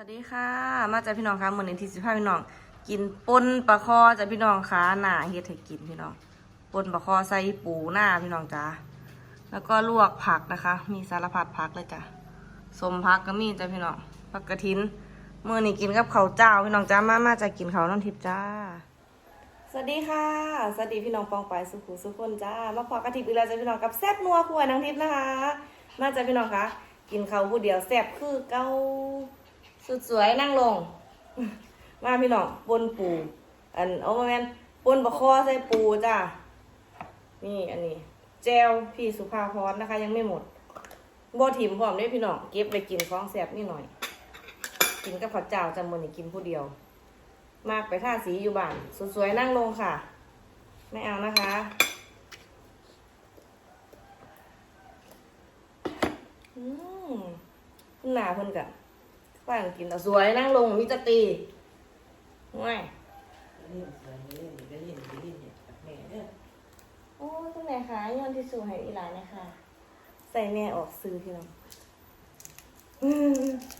วัสดีค่ะ มาจากพี่น้องคะเมือในที่สิบห้าพี่น้อง กินปนปลาคอจากพี่น้องคะหน้าเฮ็ดให้กินพี่น้องปนปลาคอใส่ปูหน้าพี่น้องจ้าแล้วก็ลวกผักนะคะ มีสารพัดผักเลยจ้ะสมผักก็มีจ้ะพี่น้องผักกระถินเมื่อนี้กินกับข้าวเจ้าพี่น้องจ้ามามาจะกินข้าวน้ำทิพย์จ้า สวัสดีค่ะ สวัสดีพี่น้องปองไปสุขุสุขคนจ้ามาพอกระทิบอีกแล้วจ้ะพี่น้องกับแซ่บนัวครัวนางทิพย์นะคะ มาจ้ะพี่น้องคะกินข้าวผู้เดียวแซ่บคือเก้า สุดสวยนั่งลง มาพี่น้องปนปู อันเอามาแมนปนบะคอใส่ปูจ้านี่อันนี้ แจวพี่สุภาพรนะคะ ยังไม่หมดบ่ถิ่มพร้อมด้พี่น้องเก็บไปกินของแซบนี่หน่อย กินกับข้าวเจ้าจำมันนี่กินผู้เดียว มากไปท่าสีอยู่บ้านสวยๆนั่งลงค่ะ ไม่เอานะคะอืมคุณหนาเพิ่นกะป้ากินแต่สวยนั่งลงมิจตีง่ายโอ้คุณแม่คะย้อนที่สูให้อีหลานนะคะ ใส่แม่ออกซื้อพี่น้อง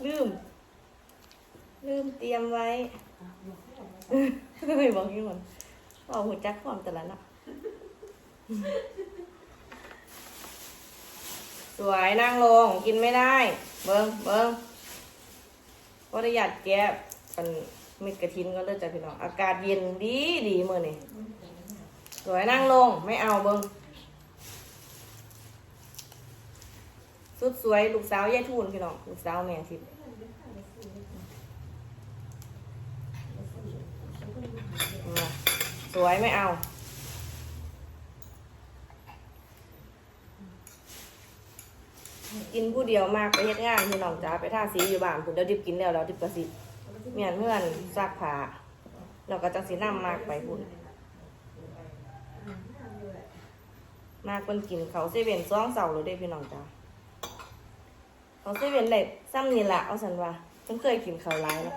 ลืม ลืมเตรียมไว้ไม่บอกยี่คนบอกหัวจักความแต่ละน่ะสวยนั่งลงกินไม่ได้ เบิ้งเบิ้ง ก็ได้หยัดแก้เป็นเม็ดกระทินก็เลยจ้ะพี่น้อง อากาศเย็นดีดีเมื่อนี่สวยนั่งลงไม่เอาเบิ้งสุดสวยลูกสาวยายทูนพี่น้องลูกสาวแม่ทิพย์สวยไม่เอา กินผู้เดียวมากไปเฮ็ดงานพี่น้องจ๋าไปท่าสีอยู่บ้านคุณเดี๋ยวดิบกินแล้วเราดิบกระสิเมียนเมื่อนซักผ้าเราก็จังสีน้ำมากไปพุ่นมากคนกินเขาเซเว่นซ่องเสาเลยเด้พี่น้องจ๋าเขาเซเว่นเล็กซ้ำนี่แหละเอาสันว่าฉันเคยกินเขาวร้ายแล้ว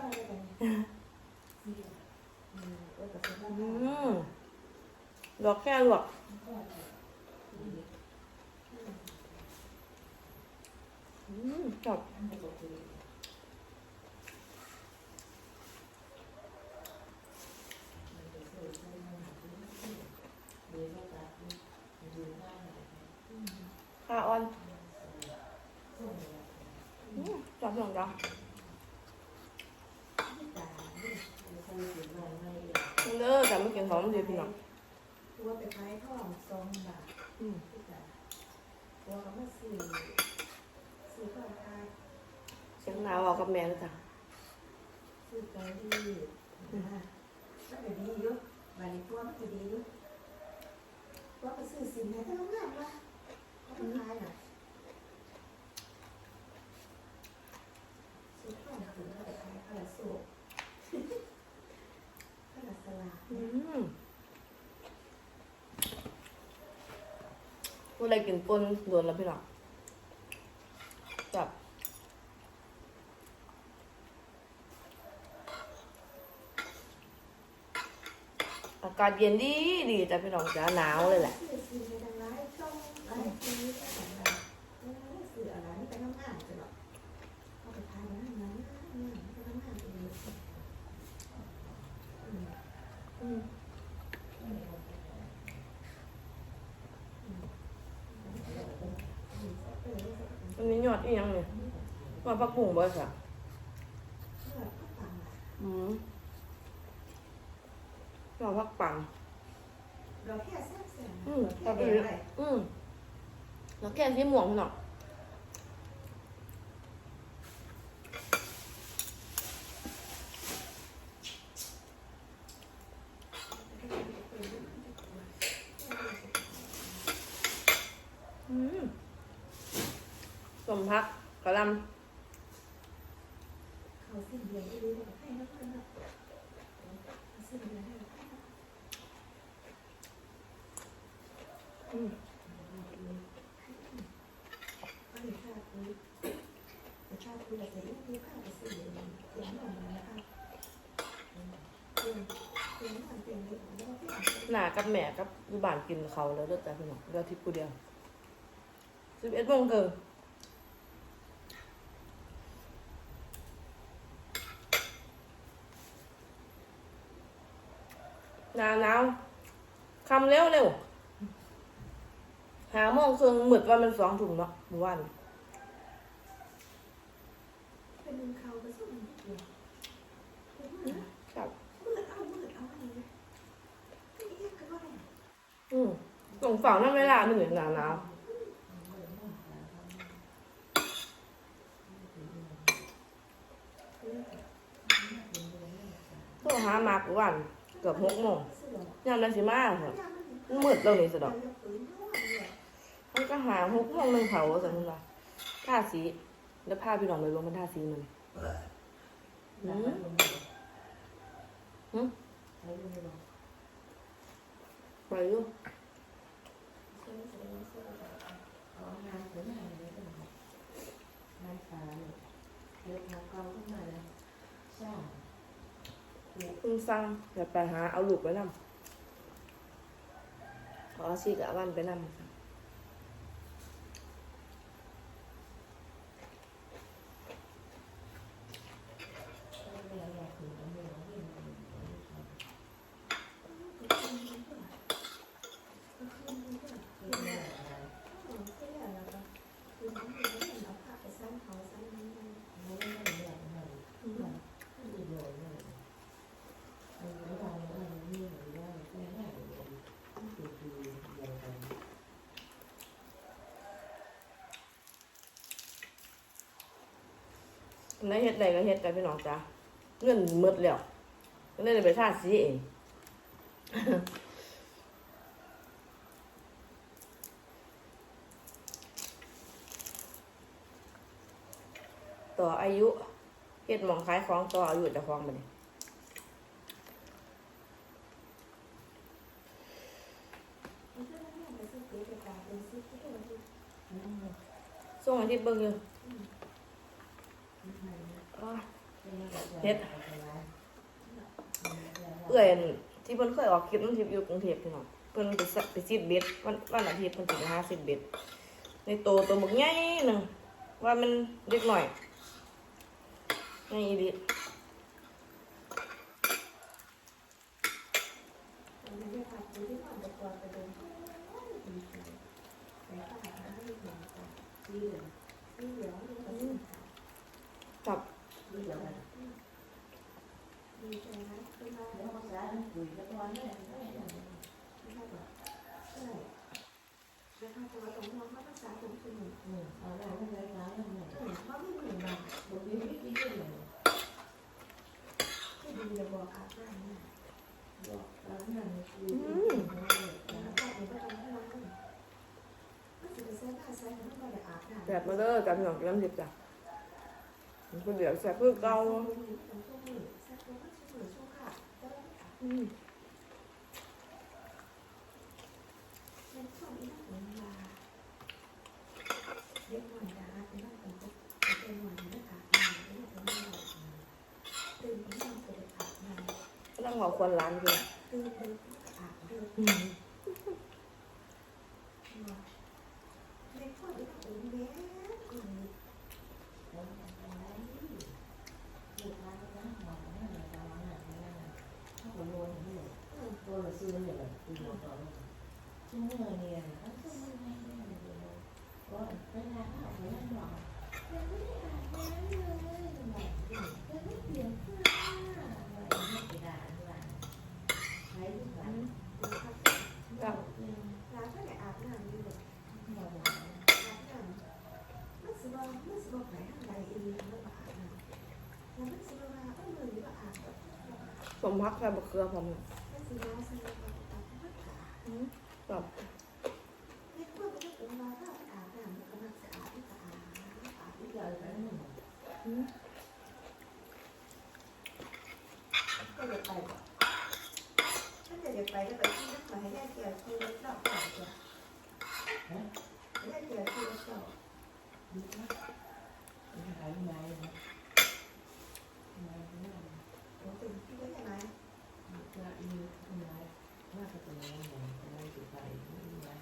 อืมลวกแค่ลวก อืม จบข้าอ่อนอืมจบลงจ้ะเลิกแต่ไม่กินหอมดีพี่น้องตัวไปขายทองสองบาทอืมตัวเขามาซื้อซื้อข้าวขาย เสียง หนาวเอากับแม่เลยจ้ะซื้อไก่ดีนะมันก็ดีอยู่บาลีตัวมันก็ดีอยู่ตัวไปซื้อสินไหนก็ต้องงามวะเขาไปขายน่ะซื้อข้าวถึงเขาไปขายข้าวละโซ่ข้าวละสลากอืมพูดอะไรกินปนโดนแล้วพี่น้องจับ อากาศเย็นดีดีจ้ะพี่น้องจ้าหนาวเลยแหละอันนี้ยอดอีหยังเนี่ยว่าพักบุ้งบ่สักอืม ยอดพักปังเราแค่แซ่บแซ่บอืมแค่ตับเดีอียวเลยอืมแล้วแกงที่หม่วงพี่น้องอืมสมพักกะหลำเขาสิ้นเดือนไม่รู้ หนากับแหม่กับยูบานกินเขาแล้วเลิกใจ้าพี่อเลิาทิพย์ผู้เดียวสิบเอ็ดโมงเกินหนาวหนาวคำเร็วเร็ว หาโมงครึ่งมืดว่ามันสองถุงเนาะเมื่อวานเป็นมึงเขาไปสู้มันเดียวครับมืดเอามืดเอาอะไรเนี่ยไม่เรียกกันว่าอะไรอืมส่งฝั่งนั่นเวลาหนึ่งหนาวหนาวต้องหามากกว่าวันเกือบหกโมงเสือยามนั้นสิมาเหรอย่ามันมันมืดแล้วนี่สะดอก เปืนนวดเนี่ย มัน ก็หาหกโมงหนึ่งเผาสันว่าท่าสี แล้วพาพี่น้องไปรวมมันท่าสีมันหืมหืมไปอยู่เพิ่งสั่งเดี๋ยวไปหาเอาลูกไปนำขอชีกับวันไปนำ ในเฮ็ดใดก็เฮ็ดกันพี่น้องจ้าเงินหมดแล้วก็เลยไปท่าสีเองต่ออายุเฮ็ดหมองขายของต่ออายุจะคลองมาเนี่ส่งอาทิตย์เบิ่งอยู่อ้าว เฮ็ดเอื่อยอันที่เพิ่นเคยออกคลิปน้ำทิพย์อยู่กรุงเทพพี่น้องเพิ่นไปไปซีดเบ็ดวันวันอาทิตย์เพิ่นสิไปหาซีดเบ็ดในโตตัวบักใหญ่หนึงว่ามันเล็กหน่อยใหญ่อีหลีกับ แบบมาเด้อกับพี่น้องน้ำทิพย์จ้ะมันก็เดี๋ยวแซ่บคือเก่า กำลังบอกคนร้านอยู่มกับ ร้านก็ได้อาบน้ำอยู่แบบอาบน้ำมันสิว่ามันสิว่าไหนทางใดเองแล้วอาบน้ำแล้วมันสิว่าเอ้ยเลยว่าอาบแบบ ส มพักใส่บะเขือผมมันสิว่าสิว่าอาบน้ำขากับ เด็กพวกนี้เป็นว่าถ้าอาบน้ำมันก็มันสะอาดมันสะอาดอาบก็จะไปก่อนถ้าจะจะไปก็ไปที่นักหมายได้เกี่ยวกับรถเจ้าก่อนจ้ะได้เกี่ยวกับรถเจ้าเป็นที่ว่ายังไง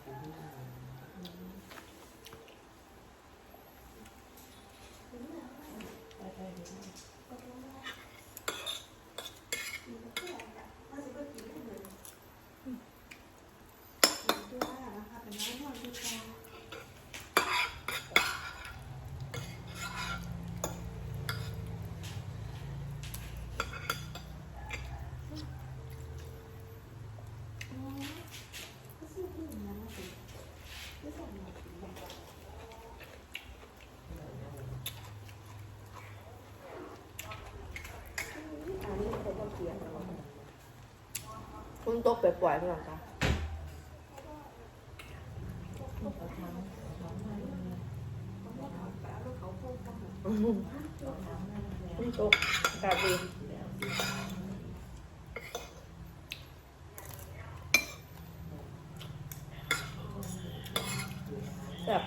มันจะก็กินได้เลย คุณ ตกไปปล่อยพี่น้องจ้าเขาทำเขาทำมาเลยเขาไม่ทำปลาแล้วเขาพูดกัน เขาทำมาเลย คุณตกอากาศดีแบบ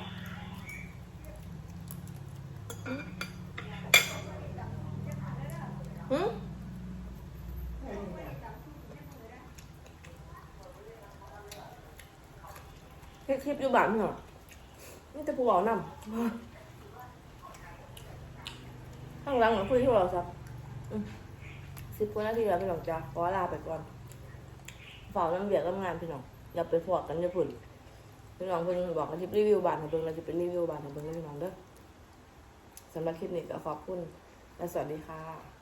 หืม คลิปอยู่บ้านพี่น้องนี่จะผู้บอกนำข้างหลังเหมือนคุยโทรศัพท์อืมสิบกว่านาทีแล้วพี่น้องจ้าขอลาไปก่อนฝากน้ำเบียร์กับงานพี่น้องอย่าไปฟอกกันอย่าพุ่นพี่น้องเพิ่นบอกกันทิปรีวิวบ้านให้เบิ่งเราจะเป็นรีวิวบ้านให้เบิ่งนะพี่น้องเด้อสำหรับคลิปนี้ก็ขอบคุณและสวัสดีค่ะ